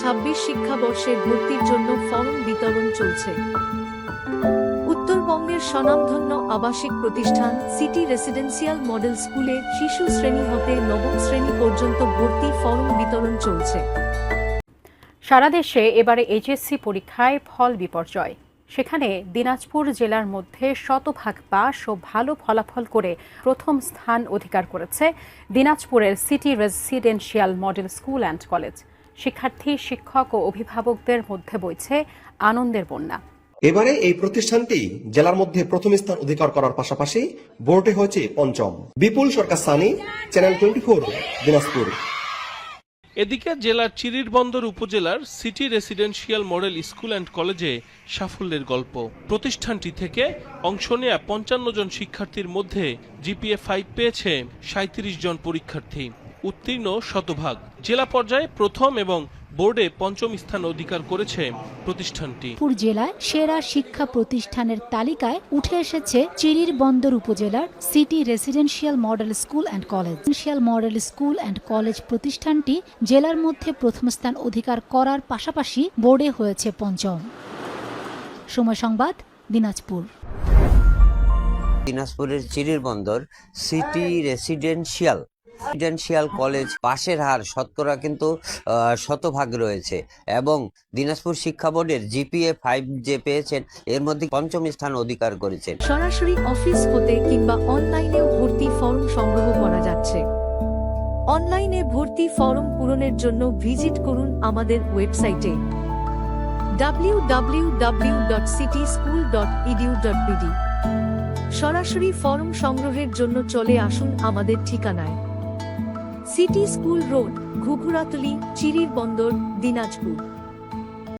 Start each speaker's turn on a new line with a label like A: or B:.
A: ছাব্বিশ শিক্ষাবর্ষের ভর্তির জন্য ফর্ম বিতরণ চলছে। উত্তরবঙ্গের স্বনামধন্য আবাসিক প্রতিষ্ঠান সিটি রেসিডেন্সিয়াল মডেল স্কুলে শিশু শ্রেণি হতে নবম শ্রেণি পর্যন্ত ভর্তি ফর্ম বিতরণ চলছে।
B: সারা দেশে এবারে এইচএসসি পরীক্ষায় ফল বিপর্যয়। সেখানে দিনাজপুর জেলার মধ্যে শতভাগ পাস ও ভালো ফলাফল করে প্রথম স্থান অধিকার করেছে দিনাজপুরের city residential model school and college. শিক্ষার্থী শিক্ষক ও অভিভাবকদের মধ্যে বইছে আনন্দের বন্যা।
C: এবারে এই প্রতিষ্ঠানটি জেলার মধ্যে প্রথম স্থান অধিকার করার পাশাপাশি বোর্ডে হয়েছে পঞ্চম। Bipul Sarkar Sunny channel twenty four Dinajpur.
D: এদিকে জেলার চিরিরবন্দর উপজেলার city residential model school and কলেজে সাফল্যের গল্প। প্রতিষ্ঠানটি থেকে অংশ নেয়া পঞ্চান্ন জন শিক্ষার্থীর মধ্যে জিপিএ ফাইভ পেয়েছে সাঁত্রিশ জন পরীক্ষার্থী। উত্তীর্ণ শতভাগ। জেলা পর্যায়ে প্রথম এবং বোর্ডে পঞ্চম স্থান অধিকার করেছে প্রতিষ্ঠানটি।
E: দিনাজপুর জেলায় সেরা শিক্ষা প্রতিষ্ঠানের তালিকায় উঠে এসেছে চিরির বন্দর উপজেলার city residential model school and college. Residential model school and college প্রতিষ্ঠানটি জেলার মধ্যে প্রথম স্থান অধিকার করার পাশাপাশি বোর্ডে হয়েছে পঞ্চম। সময় সংবাদ দিনাজপুর।
F: দিনাজপুরের চিরির বন্দর সিটি রেসিডেন্সিয়াল রেসিডেন্সিয়াল কলেজ পাশের হার শতকরা কিন্তু শতভাগ রয়েছে এবং দিনাজপুর শিক্ষা বোর্ডের জিপিএ ফাইভ যে পেয়েছেন, এর মধ্যে পঞ্চম স্থান অধিকার করেছেন।
A: সরাসরি অফিস হতে কিংবা অনলাইনেও ভর্তি ফর্ম সংগ্রহ করা যাচ্ছে। অনলাইনে ভর্তি ফর্ম পূরণের জন্য ভিজিট করুন আমাদের ওয়েবসাইটে www.cityschool.edu.bd সরাসরি ফর্ম সংগ্রহের জন্য চলে আসুন আমাদের ঠিকানায়। City school road Ghughuratali Chirirbandar Dinajpur.